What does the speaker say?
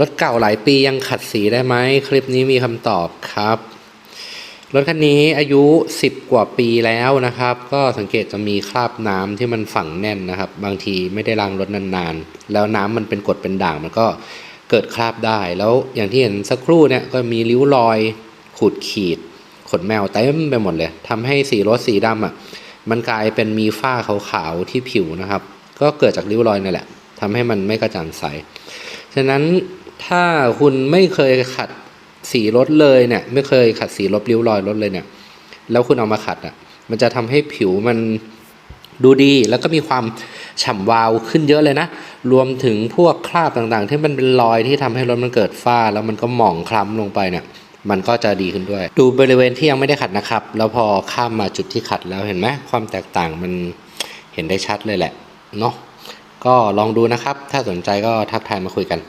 รถเก่าหลายปียังขัดสีได้ไหมคลิปนี้มีคำตอบครับ รถคันนี้อายุ 10 กว่าปีแล้วนะครับ ก็สังเกตจะมีคราบน้ำที่มันฝังแน่นนะครับ บางทีไม่ได้ล้างรถนานๆ แล้วน้ำมันเป็นกรดเป็นด่างมันก็เกิดคราบได้ แล้วอย่างที่เห็นสักครู่เนี่ยก็มีริ้วรอยขูดขีดขนแมวเต็มไปหมดเลยทำให้สีรถสีดำอะมันกลายเป็นมีฝ้าขาวๆที่ผิวนะครับ ก็เกิดจากริ้วรอยนั่นแหละทำให้มันไม่กระจ่างใส ฉะนั้น ถ้าคุณไม่เคยขัดสีรถเลยเนี่ย ไม่เคยขัดสีลบริ้วรอยรถเลยเนี่ย แล้วคุณเอามาขัดอะ มันจะทำให้ผิวมันดูดีแล้วก็มีความฉ่ำวาวขึ้นเยอะเลยนะ รวมถึงพวกคราบต่างๆ ที่มันเป็นรอยที่ทำให้รถมันเกิดฝ้า แล้วมันก็หมองคล้ำลงไปเนี่ย มันก็จะดีขึ้นด้วย ดูบริเวณที่ยังไม่ได้ขัดนะครับ แล้วพอข้ามมาจุดที่ขัดแล้วเห็นไหมความแตกต่างมันเห็นได้ชัดเลยแหละเนาะก็ลองดูนะครับ ถ้าสนใจก็ทักทายมาคุยกัน